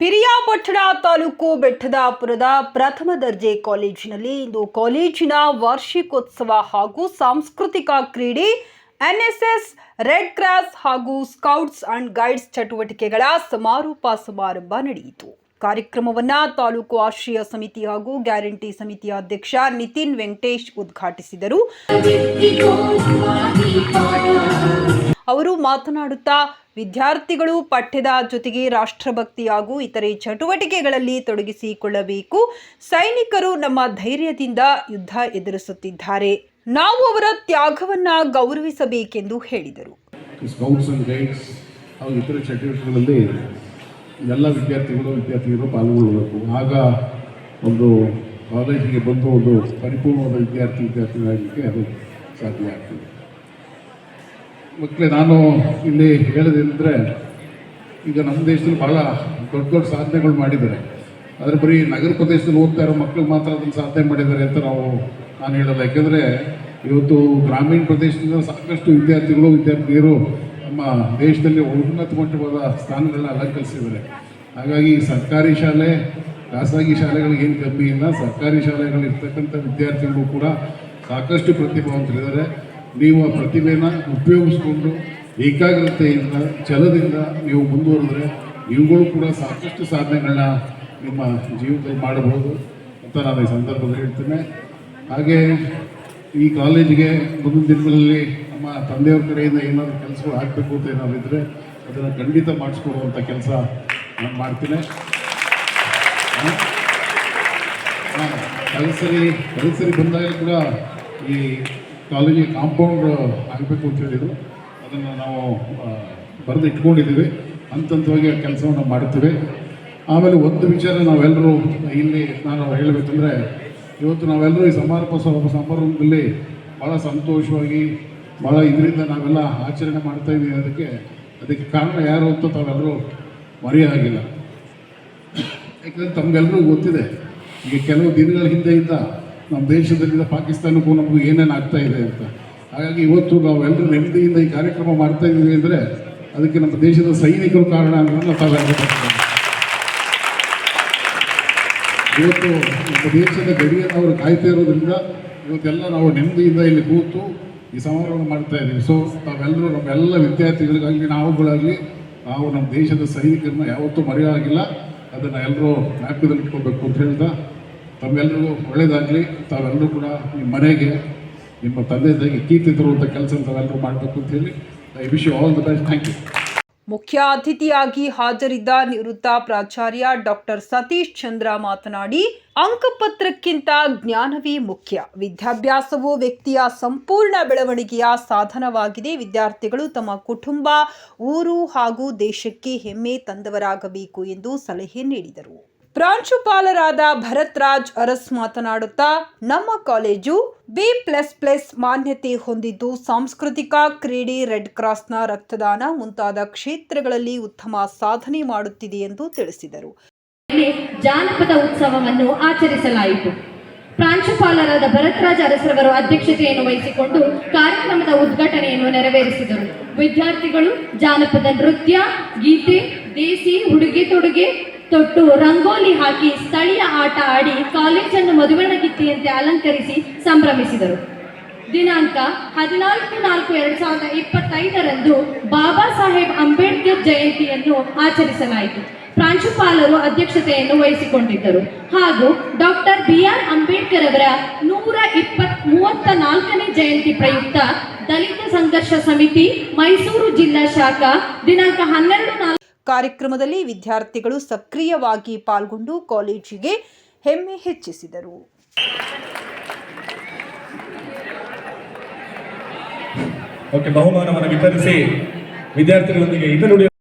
ಪಿರಿಯಾಪಟ್ಟಣ ತಾಲೂಕು ಬೆಟ್ಟದಾಪುರದ ಪ್ರಥಮ ದರ್ಜೆ ಕಾಲೇಜಿನಲ್ಲಿ ಇಂದು ಕಾಲೇಜಿನ ವಾರ್ಷಿಕೋತ್ಸವ ಹಾಗೂ ಸಾಂಸ್ಕೃತಿಕ ಕ್ರೀಡೆ, ಎನ್ಎಸ್ಎಸ್, ರೆಡ್ ಕ್ರಾಸ್ ಹಾಗೂ ಸ್ಕೌಟ್ಸ್ ಅಂಡ್ ಗೈಡ್ಸ್ ಚಟುವಟಿಕೆಗಳ ಸಮಾರೋಪ ಸಮಾರಂಭ ನಡೆಯಿತು. ಕಾರ್ಯಕ್ರಮವನ್ನ ತಾಲೂಕು ಆಶ್ರಯ ಸಮಿತಿ ಹಾಗೂ ಗ್ಯಾರಂಟಿ ಸಮಿತಿಯ ಅಧ್ಯಕ್ಷ ನಿತಿನ್ ವೆಂಕಟೇಶ್ ಉದ್ಘಾಟಿಸಿದರು. ಅವರು ಮಾತನಾಡುತ್ತಾ ವಿದ್ಯಾರ್ಥಿಗಳು ಪಠ್ಯದ ಜೊತೆಗೆ ರಾಷ್ಟ್ರಭಕ್ತಿ ಹಾಗೂ ಇತರೆ ಚಟುವಟಿಕೆಗಳಲ್ಲಿ ತೊಡಗಿಸಿಕೊಳ್ಳಬೇಕು. ಸೈನಿಕರು ನಮ್ಮ ಧೈರ್ಯದಿಂದ ಯುದ್ಧ ಎದುರಿಸುತ್ತಿದ್ದಾರೆ. ನಾವು ಅವರ ತ್ಯಾಗವನ್ನ ಗೌರವಿಸಬೇಕೆಂದು ಹೇಳಿದರು. ಇತರ ಚಟುವಟಿಕೆಗಳಲ್ಲಿ ಎಲ್ಲ ವಿದ್ಯಾರ್ಥಿಗಳು ವಿದ್ಯಾರ್ಥಿಗಳು ಪಾಲ್ಗೊಳ್ಳಬೇಕು. ಆಗ ಒಂದು ಕಾಲೇಜಿಗೆ ಬಂದು ಒಂದು ಪರಿಪೂರ್ಣವಾದ ವಿದ್ಯಾರ್ಥಿ ವಿದ್ಯಾರ್ಥಿಗಳಾಗಲಿಕ್ಕೆ ಅದು ಸಾಧ್ಯ ಆಗ್ತದೆ. ಮಕ್ಕಳೇ, ನಾನು ಇಲ್ಲಿ ಹೇಳೋದೇನೆಂದರೆ, ಈಗ ನಮ್ಮ ದೇಶದಲ್ಲಿ ಭಾಳ ದೊಡ್ಡ ದೊಡ್ಡ ಸಾಧನೆಗಳು ಮಾಡಿದ್ದಾರೆ. ಆದರೆ ಬರೀ ನಗರ ಪ್ರದೇಶದಲ್ಲಿ ಹೋಗ್ತಾ ಇರೋ ಮಕ್ಕಳು ಮಾತ್ರ ಅದನ್ನು ಸಾಧನೆ ಮಾಡಿದ್ದಾರೆ ಅಂತ ನಾವು, ನಾನು ಹೇಳಲ್ಲ. ಯಾಕೆಂದರೆ ಇವತ್ತು ಗ್ರಾಮೀಣ ಪ್ರದೇಶದಿಂದ ಸಾಕಷ್ಟು ವಿದ್ಯಾರ್ಥಿಗಳು, ವಿದ್ಯಾರ್ಥಿನಿಯರು ನಮ್ಮ ದೇಶದಲ್ಲಿ ಉನ್ನತ ಮಟ್ಟವಾದ ಸ್ಥಾನಗಳನ್ನ ಅಲಂಕರಿಸಿದ್ದಾರೆ. ಹಾಗಾಗಿ ಸರ್ಕಾರಿ ಶಾಲೆ, ಖಾಸಗಿ ಶಾಲೆಗಳಿಗೇನು ಕಮ್ಮಿ ಇಲ್ಲ. ಸರ್ಕಾರಿ ಶಾಲೆಗಳಿರ್ತಕ್ಕಂಥ ವಿದ್ಯಾರ್ಥಿಗಳು ಕೂಡ ಸಾಕಷ್ಟು ಪ್ರತಿಭಾವಂತರಿದ್ದಾರೆ. ನೀವು ಆ ಪ್ರತಿಭೆನ ಉಪಯೋಗಿಸ್ಕೊಂಡು ಏಕಾಗ್ರತೆಯಿಂದ ಛಲದಿಂದ ನೀವು ಮುಂದುವರೆದ್ರೆ ನೀವುಗಳು ಕೂಡ ಸಾಕಷ್ಟು ಸಾಧನೆಗಳನ್ನ ನಿಮ್ಮ ಜೀವನದಲ್ಲಿ ಮಾಡಬಹುದು ಅಂತ ನಾನು ಈ ಸಂದರ್ಭದಲ್ಲಿ ಹೇಳ್ತೇನೆ ಹಾಗೆ ಈ ಕಾಲೇಜಿಗೆ ಮುಂದಿನ ದಿನಗಳಲ್ಲಿ ನಮ್ಮ ತಂದೆಯವ್ರ ಕಡೆಯಿಂದ ಏನಾದರೂ ಕೆಲಸಗಳು ಆಗಬೇಕು ಅಂತ ಏನಾದರೂ ಇದ್ದರೆ ಅದನ್ನು ಖಂಡಿತ ಮಾಡಿಸ್ಕೊಡುವಂಥ ಕೆಲಸ ನಾನು ಮಾಡ್ತೀನಿ ಕಲಸರಿ ಕಲಸರಿ ಬಂದಾಗ ಕೂಡ ಈ ಕಾಲೇಜಿಗೆ ಕಾಂಪೌಂಡ್ ಆಗಬೇಕು ಅಂತ ಹೇಳಿದರು. ಅದನ್ನು ನಾವು ಬರೆದು ಇಟ್ಕೊಂಡಿದ್ದೀವಿ. ಹಂತವಾಗಿ ಆ ಕೆಲಸವನ್ನು ಮಾಡ್ತೀವಿ ಆಮೇಲೆ ಒಂದು ವಿಚಾರ ನಾವೆಲ್ಲರೂ ಇಲ್ಲಿ ನಾನು ಹೇಳಬೇಕಂದ್ರೆ, ಇವತ್ತು ನಾವೆಲ್ಲರೂ ಈ ಸಮಾರೋಪ ಸಮಾರಂಭದಲ್ಲಿ ಭಾಳ ಸಂತೋಷವಾಗಿ ಭಾಳ ಇದರಿಂದ ನಾವೆಲ್ಲ ಆಚರಣೆ ಮಾಡ್ತಾ ಇದ್ದೀವಿ ಅದಕ್ಕೆ ಅದಕ್ಕೆ ಕಾರಣ ಯಾರು ಅಂತ ತಾವೆಲ್ಲರೂ ಮರೆಯಾಗಿಲ್ಲ. ಯಾಕಂದರೆ ತಮಗೆಲ್ಲರಿಗೂ ಗೊತ್ತಿದೆ, ಈಗ ಕೆಲವು ದಿನಗಳ ಹಿಂದೆಯಿಂದ ನಮ್ಮ ದೇಶದಲ್ಲಿದ್ದ ಪಾಕಿಸ್ತಾನಕ್ಕೂ ನಮಗೂ ಏನೇನು ಆಗ್ತಾ ಇದೆ ಅಂತ. ಹಾಗಾಗಿ ಇವತ್ತು ನಾವೆಲ್ಲರೂ ನೆಮ್ಮದಿಯಿಂದ ಈ ಕಾರ್ಯಕ್ರಮ ಮಾಡ್ತಾ ಇದ್ದೀವಿ ಅಂದರೆ ಅದಕ್ಕೆ ನಮ್ಮ ದೇಶದ ಸೈನಿಕರು ಕಾರಣ ಅನ್ನೋದನ್ನ ತಾವೆಲ್ಲರೂ. ಇವತ್ತು ನಮ್ಮ ದೇಶದ ಗಡಿಯನ್ನು ಅವರು ಕಾಯ್ತಾ ಇರೋದ್ರಿಂದ ಇವತ್ತೆಲ್ಲ ನಾವು ನೆಮ್ಮದಿಯಿಂದ ಇಲ್ಲಿ ಕೂತು ಈ ಸಮಾರಂಭ ಮಾಡ್ತಾ ಇದ್ದೀವಿ. ಸೊ ತಾವೆಲ್ಲರೂ ನಮ್ಮೆಲ್ಲ ವಿದ್ಯಾರ್ಥಿಗಳಿಗಾಗಲಿ, ನಾವುಗಳಾಗಲಿ, ನಾವು ನಮ್ಮ ದೇಶದ ಸೈನಿಕರನ್ನ ಯಾವತ್ತೂ ಮರೆಯಾಗಿಲ್ಲ. ಅದನ್ನು ಎಲ್ಲರೂ ಜ್ಞಾಪಕದಲ್ಲಿಟ್ಕೋಬೇಕು ಅಂತ ಹೇಳ್ತಾ ತಮ್ಮೆಲ್ಲರಿಗೂ ಒಳ್ಳೇದಾಗಲಿ. ತಾವೆಲ್ಲರೂ ಕೂಡ ನಿಮ್ಮ ಮನೆಗೆ, ನಿಮ್ಮ ತಂದೆ ತಾಯಿಗೆ ಕೀರ್ತಿ ತರುವಂಥ ಕೆಲಸ ತಾವೆಲ್ಲರೂ ಮಾಡಬೇಕು ಅಂತ ಹೇಳಿ I wish you all the best thank you ಮುಖ್ಯ ಅತಿಥಿಯಾಗಿ ಹಾಜರಿದ್ದ ನಿವೃತ್ತ ಪ್ರಾಚಾರ್ಯ ಡಾಕ್ಟರ್ ಸತೀಶ್ ಚಂದ್ರ ಮಾತನಾಡಿ, ಅಂಕಪತ್ರಕ್ಕಿಂತ ಜ್ಞಾನವೇ ಮುಖ್ಯ. ವಿದ್ಯಾಭ್ಯಾಸವು ವ್ಯಕ್ತಿಯ ಸಂಪೂರ್ಣ ಬೆಳವಣಿಗೆಯ ಸಾಧನವಾಗಿದೆ. ವಿದ್ಯಾರ್ಥಿಗಳು ತಮ್ಮ ಕುಟುಂಬ, ಊರು ಹಾಗೂ ದೇಶಕ್ಕೆ ಹೆಮ್ಮೆ ತಂದವರಾಗಬೇಕು ಎಂದು ಸಲಹೆ ನೀಡಿದರು. ಪ್ರಾಂಶುಪಾಲರಾದ ಭರತ್ರಾಜ್ ಅರಸ್ ಮಾತನಾಡುತ್ತಾ, ನಮ್ಮ ಕಾಲೇಜು ಬಿ ಪ್ಲಸ್ ಪ್ಲಸ್ ಮಾನ್ಯತೆ ಹೊಂದಿದ್ದು ಸಾಂಸ್ಕೃತಿಕ ಕ್ರೀಡೆ ರೆಡ್ ಕ್ರಾಸ್ನ ರಕ್ತದಾನ ಮುಂತಾದ ಕ್ಷೇತ್ರಗಳಲ್ಲಿ ಉತ್ತಮ ಸಾಧನೆ ಮಾಡುತ್ತಿದೆ ಎಂದು ತಿಳಿಸಿದರು. ಜಾನಪದ ಉತ್ಸವವನ್ನು ಆಚರಿಸಲಾಯಿತು. ಪ್ರಾಂಶುಪಾಲರಾದ ಭರತ್ರಾಜ್ ಅರಸರವರು ಅಧ್ಯಕ್ಷತೆಯನ್ನು ವಹಿಸಿಕೊಂಡು ಕಾರ್ಯಕ್ರಮದ ಉದ್ಘಾಟನೆಯನ್ನು ನೆರವೇರಿಸಿದರು. ವಿದ್ಯಾರ್ಥಿಗಳು ಜಾನಪದ ನೃತ್ಯ, ಗೀತೆ, ದೇಸಿ, ಉಡುಗೆ ತೊಡುಗೆ ತೊಟ್ಟು ರಂಗೋಲಿ ಹಾಕಿ ಸ್ಥಳೀಯ ಆಟ ಆಡಿ ಕಾಲೇಜನ್ನು ಮದುವಣಗಿತ್ತಿಯಂತೆ ಅಲಂಕರಿಸಿ ಸಂಭ್ರಮಿಸಿದರು. ದಿನಾಂಕ ಹದಿನಾಲ್ಕು ನಾಲ್ಕು ಎರಡ್ ಸಾವಿರದ ಇಪ್ಪತ್ತೈದರಂದು ಬಾಬಾ ಸಾಹೇಬ್ ಅಂಬೇಡ್ಕರ್ ಜಯಂತಿಯನ್ನು ಆಚರಿಸಲಾಯಿತು. ಪ್ರಾಂಶುಪಾಲರು ಅಧ್ಯಕ್ಷತೆಯನ್ನು ವಹಿಸಿಕೊಂಡಿದ್ದರು. ಹಾಗೂ ಡಾಕ್ಟರ್ ಬಿ ಆರ್ ಅಂಬೇಡ್ಕರ್ ಅವರ ನೂರ ಇಪ್ಪತ್ ಮೂವತ್ತ ನಾಲ್ಕನೇ ಜಯಂತಿ ಪ್ರಯುಕ್ತ ದಲಿತ ಸಂಘರ್ಷ ಸಮಿತಿ ಮೈಸೂರು ಜಿಲ್ಲಾ ಶಾಖಾ ದಿನಾಂಕ ಹನ್ನೆರಡು ನಾಲ್ಕು ಕಾರ್ಯಕ್ರಮದಲ್ಲಿ ವಿದ್ಯಾರ್ಥಿಗಳು ಸಕ್ರಿಯವಾಗಿ ಪಾಲ್ಗೊಂಡು ಕಾಲೇಜಿಗೆ ಹೆಮ್ಮೆ ಹೆಚ್ಚಿಸಿದರು. ಬಹುಮಾನವನ್ನು ವಿತರಿಸಿ ವಿದ್ಯಾರ್ಥಿಗಳೊಂದಿಗೆ